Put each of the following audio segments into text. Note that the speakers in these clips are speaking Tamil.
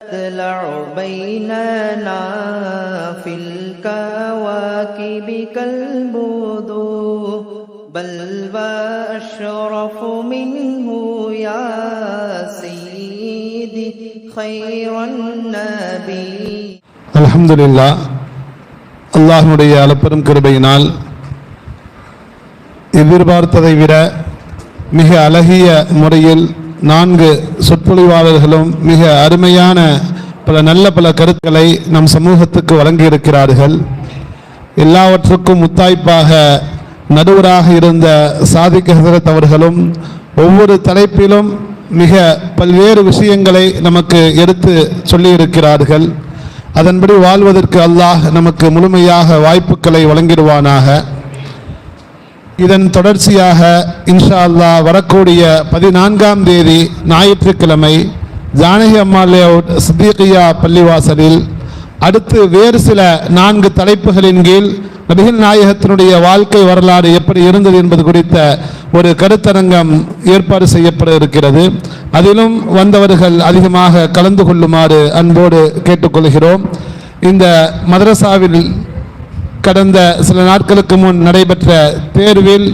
تطلع بيننا في الكواكب كالبدور بل وأشرف منه يا سيدي خير النبي அல்ஹம்துலில்லா அல்லாஹ்வுடைய அளப்பெரும் கிருபையினால் எதிர்பார்த்ததை விட மிக அழகிய முறையில் நான்கு சொற்பொழிவாளர்களும் மிக அருமையான பல நல்ல பல கருத்துக்களை நம் சமூகத்துக்கு வழங்கியிருக்கிறார்கள். எல்லாவற்றுக்கும் முத்தாய்ப்பாக நடுவராக இருந்த சாதிக் ஹசரத் அவர்களும் ஒவ்வொரு தலைப்பிலும் மிக பல்வேறு விஷயங்களை நமக்கு எடுத்து சொல்லியிருக்கிறார்கள். அதன்படி வாழ்வதற்கு அல்லாஹ் நமக்கு முழுமையாக வாய்ப்புகளை வழங்கிடுவானாக. இதன் தொடர்ச்சியாக இன்ஷா அல்லாஹ் வரக்கூடிய பதினான்காம் தேதி ஞாயிற்றுக்கிழமை ஜானகி அம்மா லேஅவுட் சித்திகியா பள்ளிவாசலில் அடுத்து வேறு சில நான்கு தலைப்புகளின் கீழ் நபிகள் நாயகத்தினுடைய வாழ்க்கை வரலாறு எப்படி இருந்தது என்பது குறித்த ஒரு கருத்தரங்கம் ஏற்பாடு செய்யப்பட இருக்கிறது. அதிலும் வந்தவர்கள் அதிகமாக கலந்து கொள்ளுமாறு அன்போடு கேட்டுக்கொள்கிறோம். இந்த மதரசாவில் கடந்த சில நாட்களுக்கு முன் நடைபெற்ற தேர்வில்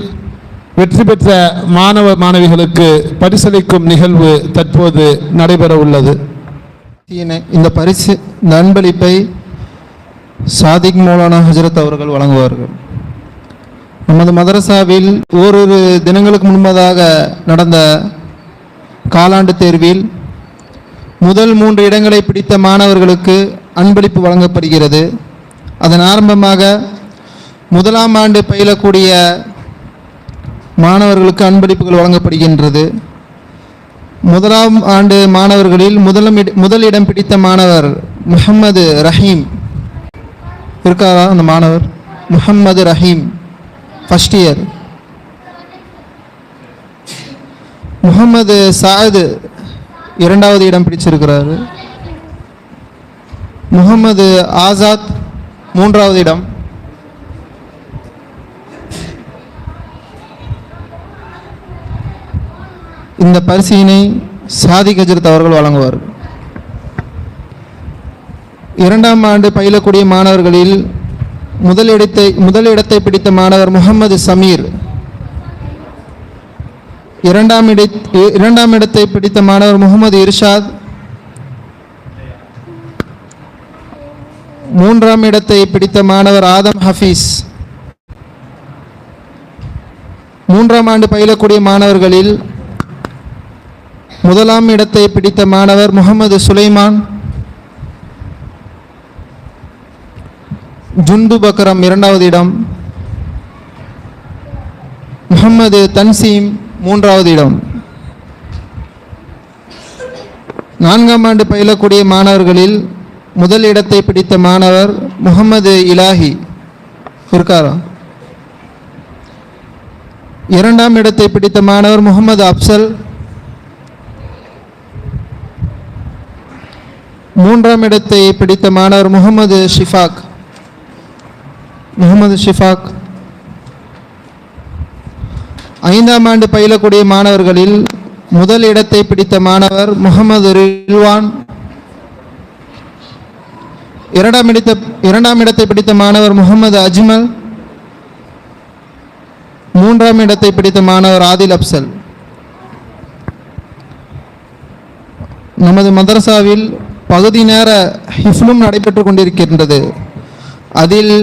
வெற்றி பெற்ற மாணவ மாணவிகளுக்கு பரிசளிக்கும் நிகழ்வு தற்போது நடைபெற உள்ளது. இந்த பரிசு இந்த அன்பளிப்பை சாதிக் மௌலானா ஹஜரத் அவர்கள் வழங்குவார்கள். நமது மதரசாவில் ஓரிரு தினங்களுக்கு முன்பதாக நடந்த காலாண்டு தேர்வில் முதல் மூன்று இடங்களை பிடித்த மாணவர்களுக்கு அன்பளிப்பு வழங்கப்படுகிறது. அதன் ஆரம்பமாக முதலாம் ஆண்டு பயிலக்கூடிய மாணவர்களுக்கு அன்பளிப்புகள் வழங்கப்படுகின்றது. முதலாம் ஆண்டு மாணவர்களில் முதலம் முதலிடம் முதல் இடம் பிடித்த மாணவர் முகம்மது ரஹீம் இருக்காரா அந்த மாணவர்? முகம்மது ரஹீம் ஃபஸ்ட் இயர் முகமது சாயது இரண்டாவது இடம் பிடிச்சிருக்கிறாரு. முகமது ஆசாத் மூன்றாவது இடம். இந்த பரிசினை சாதி கஜரத் அவர்கள் வழங்குவார். இரண்டாம் ஆண்டு பயிலக்கூடிய மாணவர்களில் முதலிடத்தை முதலிடத்தை பிடித்த மாணவர் முகமது சமீர். இரண்டாம் இட இரண்டாம் இடத்தை பிடித்த மாணவர் முகமது இர்ஷாத். மூன்றாம் இடத்தை பிடித்த மாணவர் ஆதம் ஹஃபீஸ். மூன்றாம் ஆண்டு பயிலக்கூடிய மாணவர்களில் முதலாம் இடத்தை பிடித்த மாணவர் முகமது சுலைமான். ஜுந்து பக்ரம் இரண்டாவது இடம். முகமது தன்சீம் மூன்றாவது இடம். நான்காம் ஆண்டு பயிலக்கூடிய மாணவர்களில் முதல் இடத்தை பிடித்த மாணவர் முகமது இலாஹி. இருக்காரா? இரண்டாம் இடத்தை பிடித்த மாணவர் முகமது அப்சல். மூன்றாம் இடத்தை பிடித்த மாணவர் முகமது ஷிஃபாக். முகமது ஷிஃபாக். ஐந்தாம் ஆண்டு பயிலக்கூடிய மாணவர்களில் முதல் இடத்தை பிடித்த மாணவர் முகமது ரில்வான். இரண்டாம் இடத்தை இரண்டாம் இடத்தை பிடித்த மாணவர் முகமது அஜ்மல் மூன்றாம் இடத்தை பிடித்த மாணவர் ஆதில் அப்சல். நமது மதரசாவில் பகுதி நேர ஹிஃப்லும் நடைபெற்று கொண்டிருக்கின்றது. அதில்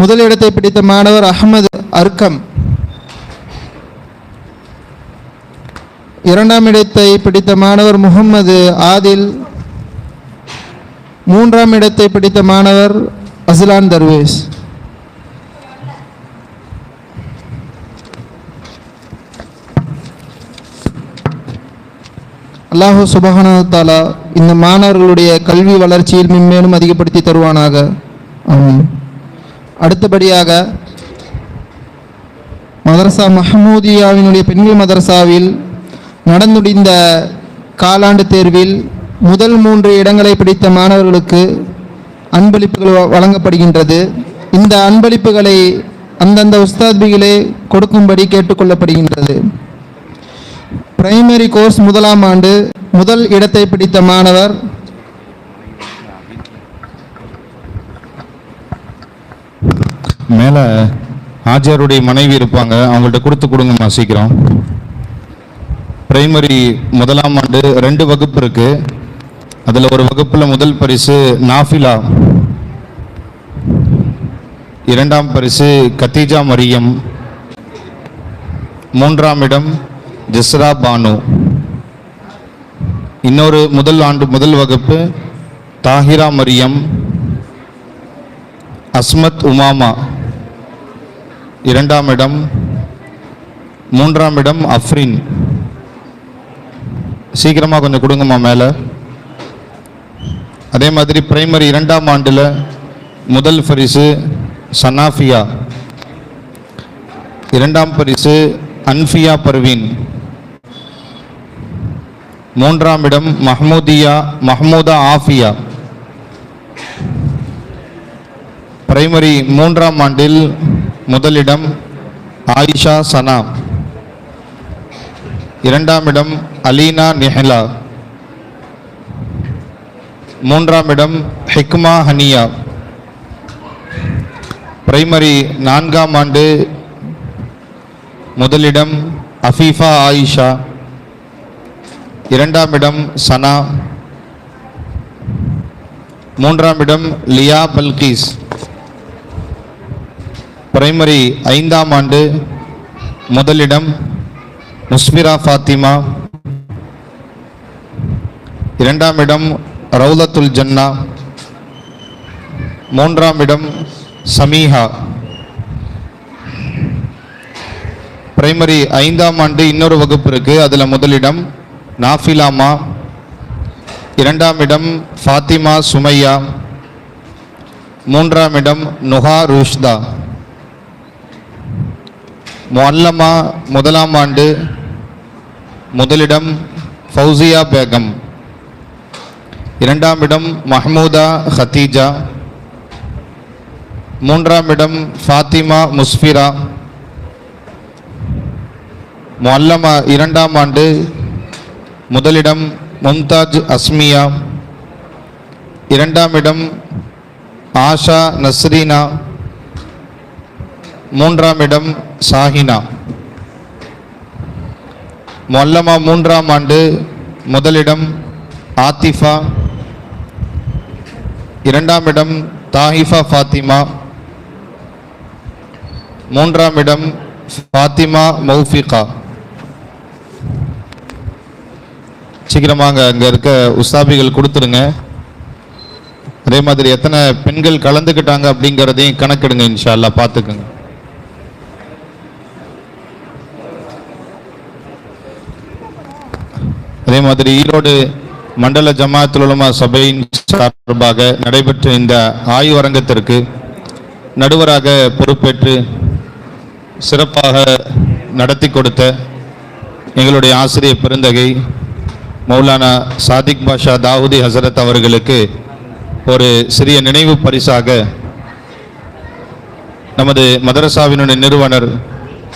முதல் இடத்தை பிடித்த மாணவர் அகமது அர்க்கம் இரண்டாம் இடத்தை பிடித்த மாணவர் முகம்மது ஆதில் மூன்றாம் இடத்தை பிடித்த மாணவர் அஸ்லான் தர்வேஸ் அல்லாஹு சுபஹானஹு இந்த மாணவர்களுடைய கல்வி வளர்ச்சியில் மென்மேலும் அதிகப்படுத்தி தருவானாக. அடுத்தபடியாக மதரசா மஹமூதியாவினுடைய பெண்கள் மதரசாவில் நடந்துடிந்த காலாண்டு தேர்வில் முதல் மூன்று இடங்களை பிடித்த மாணவர்களுக்கு அன்பளிப்புகள் வழங்கப்படுகின்றது. இந்த அன்பளிப்புகளை அந்தந்த உஸ்தாத்பிகளே கொடுக்கும்படி கேட்டுக்கொள்ளப்படுகின்றது. பிரைமரி கோர்ஸ் முதலாம் ஆண்டு முதல் இடத்தை பிடித்த மாணவர் மேலே ஆஜருடைய மனைவி இருப்பாங்க. அவங்கள்ட்ட கொடுத்து கொடுங்கம்மா சீக்கிரம். பிரைமரி முதலாம் ஆண்டு ரெண்டு வகுப்பு இருக்குது அதில் ஒரு வகுப்பில் முதல் பரிசு நாஃபிலா. இரண்டாம் பரிசு கத்தீஜா மரியம். மூன்றாம் இடம் ஜஸ்ரா பானு. இன்னொரு முதல் ஆண்டு முதல் வகுப்பு தாஹிரா மரியம். அஸ்மத் உமாமா. இரண்டாம் இடம் மூன்றாம் இடம் அஃப்ரின். சீக்கிரமாக கொஞ்சம் கொடுங்கம்மா மேலே. அதே மாதிரி பிரைமரி இரண்டாம் ஆண்டில் முதல் பரிசு சனாஃபியா. இரண்டாம் பரிசு அன்ஃபியா பர்வீன். மூன்றாம் இடம் மஹமூதியா மஹமூதா ஆஃபியா. பிரைமரி மூன்றாம் ஆண்டில் முதலிடம் ஆயிஷா சனா. இரண்டாம் இடம் அலீனா நெஹ்லா. மூன்றாம் இடம் ஹிக்மா ஹனியா. பிரைமரி நான்காம் ஆண்டு முதலிடம் அஃபீஃபா ஆயிஷா. இரண்டாம் இடம் சனா. மூன்றாம் இடம் லியா பல்கீஸ். பிரைமரி ஐந்தாம் ஆண்டு முதலிடம் முஸ்பிரா ஃபாத்திமா. இரண்டாம் இடம் ரவுலத்துல் ஜன்னா. மூன்றாம் இடம் சமீஹா. பிரைமரி ஐந்தாம் ஆண்டு இன்னொரு வகுப்பு இருக்கு. அதில் முதலிடம் நாஃபிலாமா இரண்டாம் இடம் ஃபாத்திமா சுமையா. மூன்றாம் இடம் நுஹா ருஷ்தா. முல்லமா முதலாம் ஆண்டு முதலிடம் ஃபௌசியா பேகம். இரண்டாம் இடம் மஹமூதா ஹத்தீஜா மூன்றாம் இடம் ஃபாத்திமா முஸ்ஃபிரா. மொல்லமா இரண்டாம் ஆண்டு முதலிடம் மும்தாஜ் அஸ்மியா. இரண்டாம் இடம் ஆஷா நஸ்ரீனா. மூன்றாம் இடம் சாஹினா. மொல்லமா மூன்றாம் ஆண்டு முதலிடம் ஆத்திஃபா. இரண்டாம் இடம் தாஹிஃபா ஃபாத்திமா. மூன்றாம் இடம் ஃபாத்திமா மௌஃபிகா. சீக்கிரமாக அங்கே இருக்க உஸ்தாபிகள் கொடுத்துருங்க. அதே மாதிரி எத்தனை பெண்கள் கலந்துக்கிட்டாங்க அப்படிங்கிறதையும் கணக்கெடுங்க இன்ஷால்லா பார்த்துக்குங்க. அதே மாதிரி ஈரோடு மண்டல ஜமாத்துலமா உலமா சபையின் சார்பாக நடைபெற்ற இந்த ஆய்வரங்கத்திற்கு நடுவராக பொறுப்பேற்று சிறப்பாக நடத்தி கொடுத்த எங்களுடைய ஆசிரியர் பெருந்தகை மௌலானா சாதிக் பாஷா தாவூதி ஹசரத் அவர்களுக்கு ஒரு சிறிய நினைவு பரிசாக நமது மதரசாவினுடைய நிறுவனர்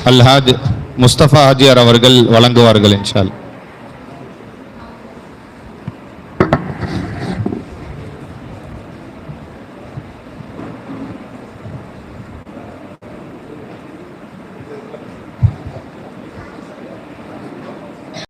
அல்ஹாஜ் முஸ்தபா ஹாஜியார் அவர்கள் வழங்குவார்கள் என்றால்